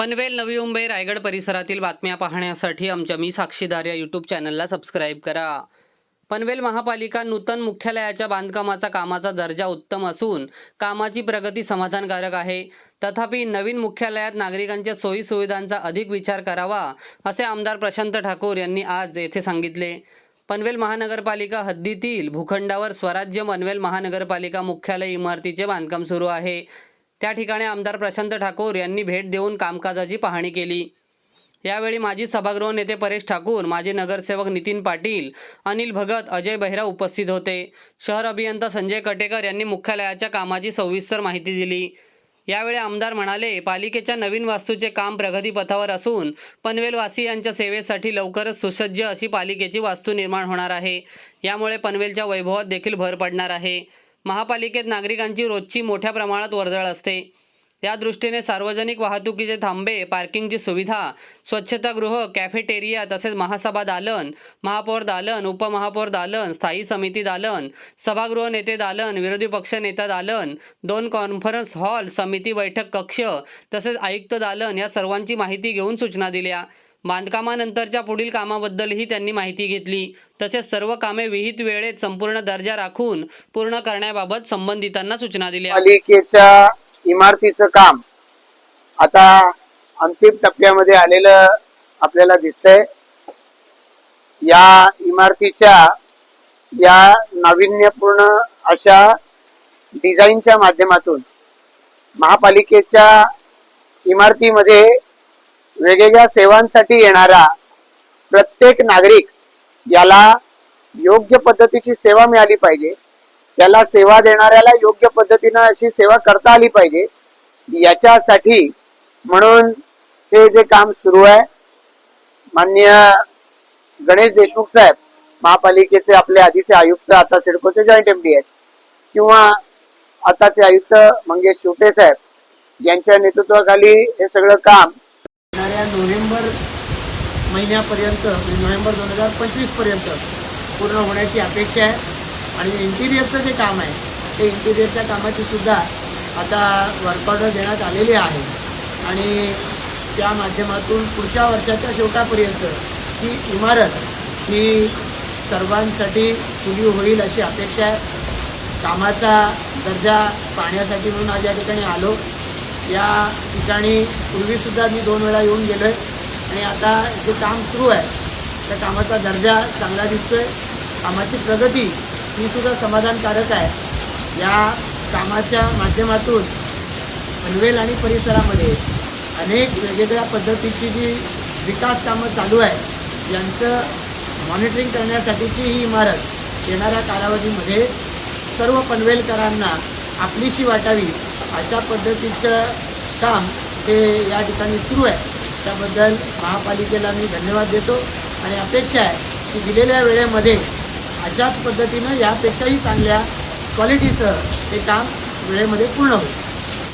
पनवेल नवी मुंबई रायगड परिसरातील बातम्या पाहण्यासाठी आमच्या मी साक्षीदार या यूट्यूब चॅनलला सबस्क्राईब करा. पनवेल महापालिका नूतन मुख्यालयाच्या बांधकामाचा कामाचा दर्जा उत्तम असून कामाची प्रगती समाधानकारक आहे. तथापि नवीन मुख्यालयात नागरिकांच्या सोयी सुविधांचा अधिक विचार करावा असे आमदार प्रशांत ठाकूर यांनी आज येथे सांगितले. पनवेल महानगरपालिका हद्दीतील भूखंडावर स्वराज्य पनवेल महानगरपालिका मुख्यालय इमारतीचे बांधकाम सुरू आहे. त्या ठिकाणी आमदार प्रशांत ठाकूर यांनी भेट देऊन कामकाजाची पाहणी केली. यावेळी माजी सभागृह नेते परेश ठाकूर माजी नगरसेवक नितीन पाटील अनिल भगत अजय बेहरा उपस्थित होते. शहर अभियंता संजय कटेकर यांनी मुख्यालयाच्या कामाची सविस्तर माहिती दिली. यावेळी आमदार म्हणाले पालिकेच्या नवीन वास्तूचे काम प्रगतीपथावर असून पनवेलवासियांच्या सेवेसाठी लवकरच सुसज्ज अशी पालिकेची वास्तू निर्माण होणार आहे. यामुळे पनवेलच्या वैभवात देखील भर पडणार आहे. महापालिकेत नागरिकांची रोजची मोठ्या प्रमाणात वर्दळ असते. या दृष्टीने सार्वजनिक वाहतुकीचे थांबे पार्किंगची सुविधा स्वच्छतागृह कॅफेटेरिया तसेच महासभा दालन महापौर दालन उपमहापौर दालन स्थायी समिती दालन सभागृह नेते दालन विरोधी पक्ष नेता दालन दोन कॉन्फरन्स हॉल समिती बैठक कक्ष तसेच आयुक्त दालन या सर्वांची माहिती घेऊन सूचना दिल्या. बांधकामानंतरच्या पुढील कामाबद्दलही त्यांनी माहिती घेतली. तसेच सर्व कामे विहित वेळेत संपूर्ण दर्जा राखून पूर्ण करण्याबाबत संबंधितांना सूचना दिल्या. पालिकेच्या इमारतीचं काम आता अंतिम टप्प्यामध्ये आलेलं आपल्याला दिसतंय. या इमारतीच्या या नाविन्यपूर्ण अशा डिझाईनच्या माध्यमातून महापालिकेच्या इमारतीमध्ये वेगवेगळ्या सेवांसाठी येणारा प्रत्येक नागरिक याला योग्य पद्धतीची सेवा मिळाली पाहिजे. त्याला सेवा देणाऱ्याला योग्य पद्धतीनं अशी सेवा करता आली पाहिजे. याच्यासाठी म्हणून हे जे काम सुरू आहे माननीय गणेश देशमुख साहेब महापालिकेचे आपले आधीचे आयुक्त आता सिडकोचे जॉईंट एमडी आहेत किंवा आताचे आयुक्त मंगेश शिवटे साहेब यांच्या नेतृत्वाखाली हे सगळं काम नोव्हेंबर महिन्यापर्यंत म्हणजे नोव्हेंबर दोन हजार पंचवीसपर्यंत पूर्ण होण्याची अपेक्षा आहे. आणि इंटिरियरचं जे काम आहे ते इंटिरियरच्या कामाची सुद्धा आता वर्क ऑर्डर देण्यात आलेली आहे. आणि त्या माध्यमातून पुढच्या वर्षाच्या शेवटापर्यंत ही इमारत ही सर्वांसाठी खुली होईल अशी अपेक्षा आहे. कामाचा दर्जा पाहण्यासाठी म्हणून आज या ठिकाणी आलो. या ठिकाणी पूर्वीसुद्धा मी दोन वेळा येऊन गेलो आहे आणि आता जे काम सुरू आहे त्या कामाचा दर्जा चांगला दिसतोय. कामाची प्रगती ही सुद्धा समाधानकारक आहे. या कामाच्या माध्यमातून पनवेल आणि परिसरामध्ये अनेक वेगवेगळ्या पद्धतीची जी विकास कामं चालू आहे यांचं मॉनिटरिंग करण्यासाठीची ही इमारत येणाऱ्या कालावधीमध्ये सर्व पनवेलकरांना आपलीशी वाटावी अशा पद्धतीचं काम हे या ठिकाणी सुरू आहे. त्याबद्दल महापालिकेला मी धन्यवाद देतो आणि अपेक्षा आहे की दिलेल्या वेळेमध्ये अशाच पद्धतीनं यापेक्षाही चांगल्या क्वालिटीचं हे काम वेळेमध्ये पूर्ण होईल.